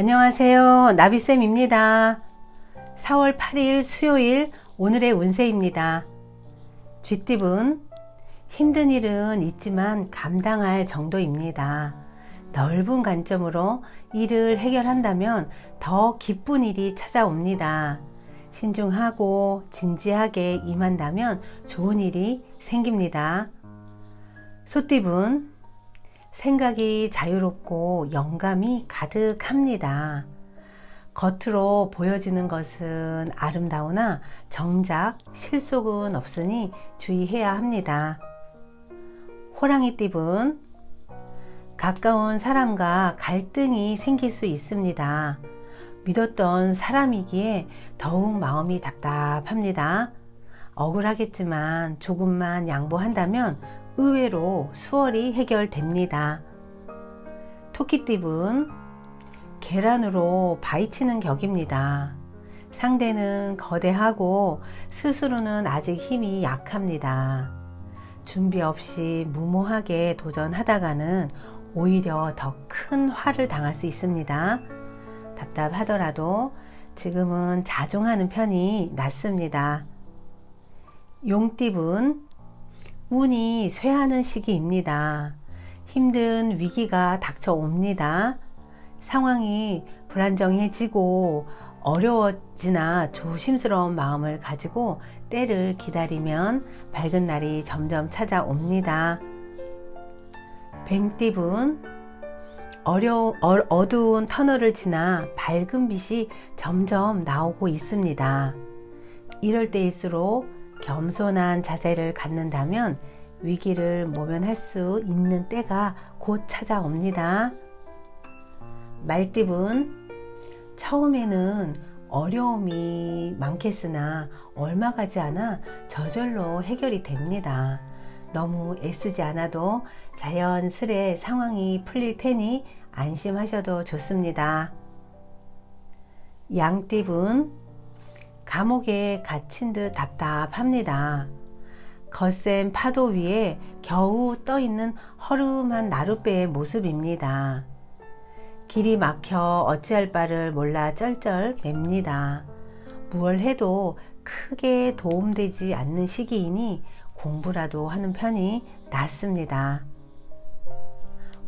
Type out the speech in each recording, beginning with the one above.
안녕하세요. 나비쌤입니다. 4월 8일 수요일 오늘의 운세입니다. 쥐띠분 힘든 일은 있지만 감당할 정도입니다. 넓은 관점으로 일을 해결한다면 더 기쁜 일이 찾아옵니다. 신중하고 진지하게 임한다면 좋은 일이 생깁니다. 소띠분 생각이 자유롭고 영감이 가득합니다. 겉으로 보여지는 것은 아름다우나 정작 실속은 없으니 주의해야 합니다. 호랑이 띠분 가까운 사람과 갈등이 생길 수 있습니다. 믿었던 사람이기에 더욱 마음이 답답합니다. 억울하겠지만 조금만 양보한다면 의외로 수월히 해결됩니다. 토끼띠분 계란으로 바위치는 격입니다. 상대는 거대하고 스스로는 아직 힘이 약합니다. 준비 없이 무모하게 도전하다가는 오히려 더 큰 화를 당할 수 있습니다. 답답하더라도 지금은 자중하는 편이 낫습니다. 용띠분 운이 쇠하는 시기입니다. 힘든 위기가 닥쳐옵니다. 상황이 불안정해지고 어려워지나 조심스러운 마음을 가지고 때를 기다리면 밝은 날이 점점 찾아옵니다. 뱀띠분 어려, 어, 두운 터널을 지나 밝은 빛이 점점 나오고 있습니다. 이럴 때일수록 겸손한 자세를 갖는다면 위기를 모면할 수 있는 때가 곧 찾아옵니다. 말띠분 처음에는 어려움이 많겠으나 얼마 가지 않아 저절로 해결이 됩니다. 너무 애쓰지 않아도 자연스레 상황이 풀릴 테니 안심하셔도 좋습니다. 양띠분 감옥에 갇힌 듯 답답합니다. 거센 파도 위에 겨우 떠 있는 허름한 나룻배의 모습입니다. 길이 막혀 어찌할 바를 몰라 쩔쩔 맵니다. 무얼 해도 크게 도움되지 않는 시기이니 공부라도 하는 편이 낫습니다.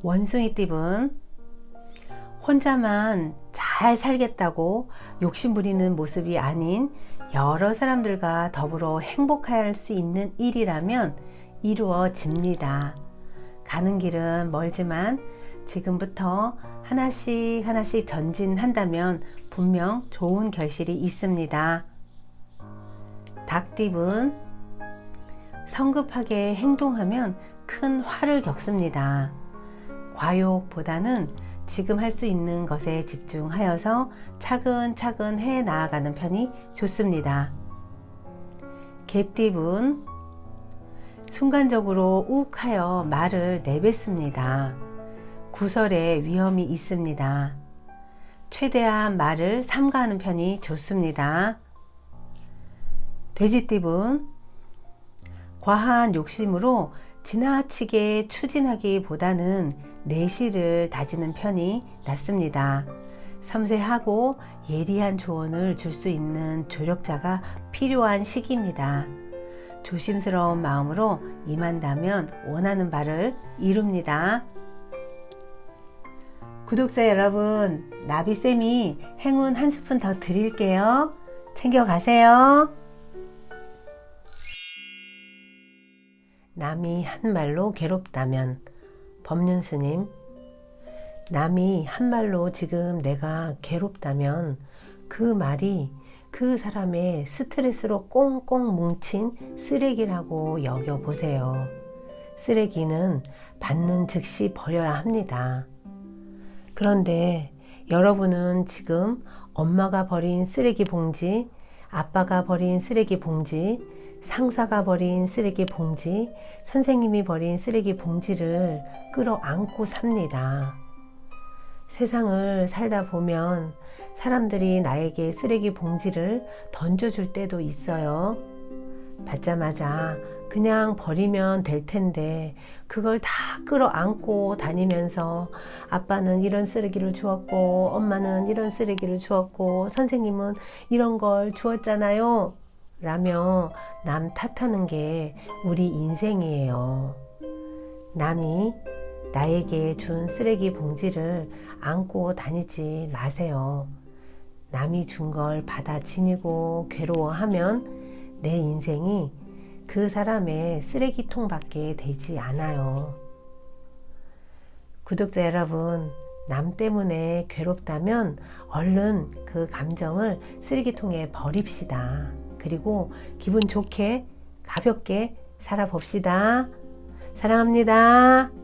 원숭이 띠분 혼자만 잘 살겠다고 욕심부리는 모습이 아닌 여러 사람들과 더불어 행복할 수 있는 일이라면 이루어집니다. 가는 길은 멀지만 지금부터 하나씩 하나씩 전진한다면 분명 좋은 결실이 있습니다. 닭띠분 성급하게 행동하면 큰 화를 겪습니다. 과욕보다는 지금 할 수 있는 것에 집중하여서 차근차근 해 나아가는 편이 좋습니다. 개띠분 순간적으로 욱하여 말을 내뱉습니다. 구설에 위험이 있습니다. 최대한 말을 삼가하는 편이 좋습니다. 돼지띠분 과한 욕심으로 지나치게 추진하기보다는 내실을 다지는 편이 낫습니다. 섬세하고 예리한 조언을 줄 수 있는 조력자가 필요한 시기입니다. 조심스러운 마음으로 임한다면 원하는 바를 이룹니다. 구독자 여러분, 나비쌤이 행운 한 스푼 더 드릴게요. 챙겨가세요. 남이 한 말로 괴롭다면 법륜 스님 남이 한 말로 지금 내가 괴롭다면 그 말이 그 사람의 스트레스로 꽁꽁 뭉친 쓰레기라고 여겨보세요. 쓰레기는 받는 즉시 버려야 합니다. 그런데 여러분은 지금 엄마가 버린 쓰레기 봉지, 아빠가 버린 쓰레기 봉지, 상사가 버린 쓰레기 봉지, 선생님이 버린 쓰레기 봉지를 끌어안고 삽니다. 세상을 살다 보면 사람들이 나에게 쓰레기 봉지를 던져줄 때도 있어요. 받자마자 그냥 버리면 될 텐데 그걸 다 끌어안고 다니면서 아빠는 이런 쓰레기를 주었고 엄마는 이런 쓰레기를 주었고 선생님은 이런 걸 주었잖아요. 라며 남 탓하는 게 우리 인생이에요. 남이 나에게 준 쓰레기 봉지를 안고 다니지 마세요. 남이 준 걸 받아 지니고 괴로워하면 내 인생이 그 사람의 쓰레기통밖에 되지 않아요. 구독자 여러분, 남 때문에 괴롭다면 얼른 그 감정을 쓰레기통에 버립시다. 그리고 기분 좋게 가볍게 살아봅시다. 사랑합니다.